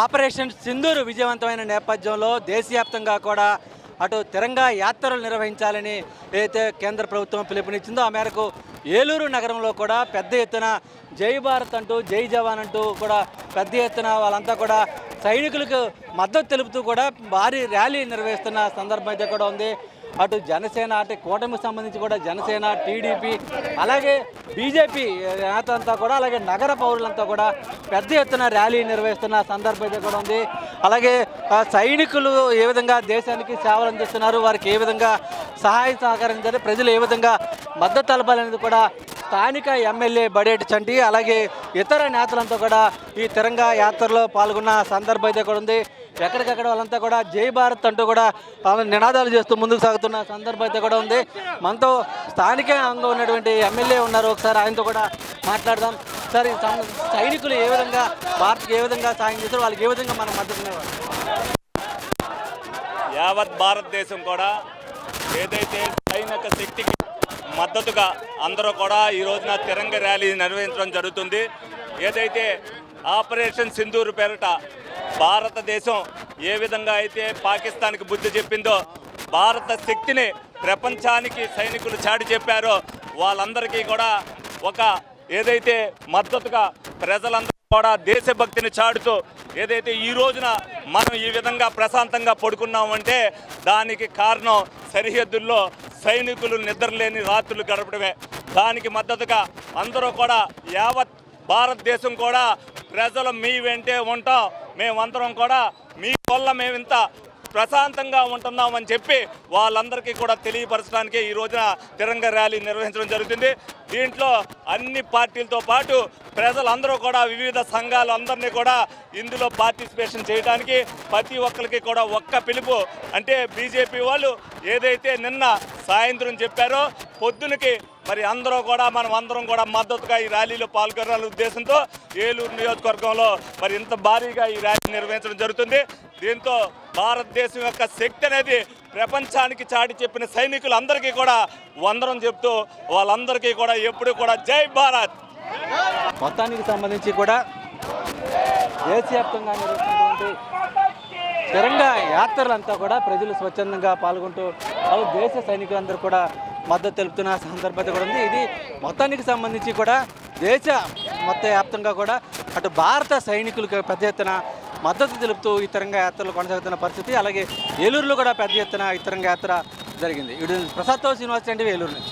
Operation Sindoor విజయవంతమైన నేపథ్యంలో దేశవ్యాప్తంగా కూడా అటు తిరంగా యాత్రలు నిర్వహించాలని ఏదైతే కేంద్ర ప్రభుత్వం పిలుపునిచ్చిందో ఆ మేరకు ఏలూరు నగరంలో కూడా పెద్ద ఎత్తున జై భారత్ అంటూ జై జవాన్ అంటూ కూడా పెద్ద ఎత్తున వాళ్ళంతా కూడా సైనికులకు మద్దతు తెలుపుతూ కూడా భారీ ర్యాలీ నిర్వహిస్తున్న సందర్భం అయితే కూడా ఉంది. అటు జనసేన అటు కూటమికి సంబంధించి కూడా జనసేన టీడీపీ అలాగే బీజేపీ నేత అంతా కూడా అలాగే నగర పౌరులంతా కూడా పెద్ద ఎత్తున ర్యాలీ నిర్వహిస్తున్న సందర్భం అయితే కూడా ఉంది. అలాగే సైనికులు ఏ విధంగా దేశానికి సేవలు అందిస్తున్నారు వారికి ఏ విధంగా సహాయం సహకరించాలి ప్రజలు ఏ విధంగా మద్దతు తెలపాలనేది కూడా స్థానిక ఎమ్మెల్యే బడేటి చంటి అలాగే ఇతర నేతలంతా కూడా ఈ తిరంగా యాత్రలో పాల్గొన్న సందర్భం అయితే కూడా ఉంది. ఎక్కడికక్కడ వాళ్ళంతా కూడా జై భారత్ అంటూ కూడా వాళ్ళ నినాదాలు చేస్తూ ముందుకు సాగుతున్న సందర్భం అయితే కూడా ఉంది. మనతో స్థానికంగా ఉన్నటువంటి ఎమ్మెల్యే ఉన్నారు. ఒకసారి ఆయనతో కూడా మాట్లాడదాం. సార్ సైనికులు ఏ విధంగా భారత్కి ఏ విధంగా సాయం చేస్తారు వాళ్ళకి ఏ విధంగా మనం మద్దతు యావత్ భారతదేశం కూడా ఏదైతే సైనిక శక్తికి మద్దతుగా అందరూ కూడా ఈ రోజున తిరంగ ర్యాలీ నిర్వహించడం జరుగుతుంది. ఏదైతే ఆపరేషన్ సింధూరు పేరిట భారతదేశం ఏ విధంగా అయితే పాకిస్తాన్కి బుద్ధి చెప్పిందో భారత శక్తిని ప్రపంచానికి సైనికులు చాటి చెప్పారో వాళ్ళందరికీ కూడా ఒక ఏదైతే మద్దతుగా ప్రజలందరూ కూడా దేశభక్తిని చాటుతూ ఏదైతే ఈ రోజున మనం ఈ విధంగా ప్రశాంతంగా పడుకున్నామంటే దానికి కారణం సరిహద్దుల్లో సైనికులు నిద్రలేని రాత్రులు గడపడమే. దానికి మద్దతుగా అందరూ కూడా యావత్ భారతదేశం కూడా ప్రజలు మీ వెంటే ఉంటాం మేమందరం కూడా మీ వల్ల ఇంత ప్రశాంతంగా ఉంటున్నామని చెప్పి వాళ్ళందరికీ కూడా తెలియపరచడానికి ఈ రోజున తిరంగ ర్యాలీ నిర్వహించడం జరుగుతుంది. దీంట్లో అన్ని పార్టీలతో పాటు ప్రజలందరూ కూడా వివిధ సంఘాలు అందరినీ కూడా ఇందులో పార్టిసిపేషన్ చేయడానికి ప్రతి ఒక్కరికి కూడా ఒక్క పిలుపు. అంటే బీజేపీ వాళ్ళు ఏదైతే నిన్న సాయంత్రం చెప్పారో పొద్దునకి మరి అందరూ కూడా మనం అందరం కూడా మద్దతుగా ఈ ర్యాలీలో పాల్గొనాలనే ఉద్దేశంతో ఏలూరు నియోజకవర్గంలో మరి ఇంత భారీగా ఈ ర్యాలీ నిర్వహించడం జరుగుతుంది. దీంతో భారతదేశం యొక్క శక్తి అనేది ప్రపంచానికి చాటి చెప్పిన సైనికులందరికీ కూడా వందరం చెప్తూ వాళ్ళందరికీ కూడా ఎప్పుడు కూడా జై భారత్! మొత్తానికి సంబంధించి కూడా దేశవ్యాప్తంగా నిర్వహిస్తున్నటువంటి తిరంగా యాత్రలంతా కూడా ప్రజలు స్వచ్ఛందంగా పాల్గొంటూ వాళ్ళు దేశ సైనికులందరూ కూడా మద్దతు తెలుపుతున్న సందర్భత కూడా ఉంది. ఇది మొత్తానికి సంబంధించి కూడా దేశ మొత్త వ్యాప్తంగా కూడా అటు భారత సైనికులకు పెద్ద ఎత్తున మద్దతు తెలుపుతూ ఈ యాత్రలు కొనసాగుతున్న పరిస్థితి అలాగే ఏలూరులో కూడా పెద్ద ఎత్తున ఈ యాత్ర జరిగింది. ఇటు ప్రసాద్తో శ్రీనివాస్ అండి ఏలూరు నుంచి.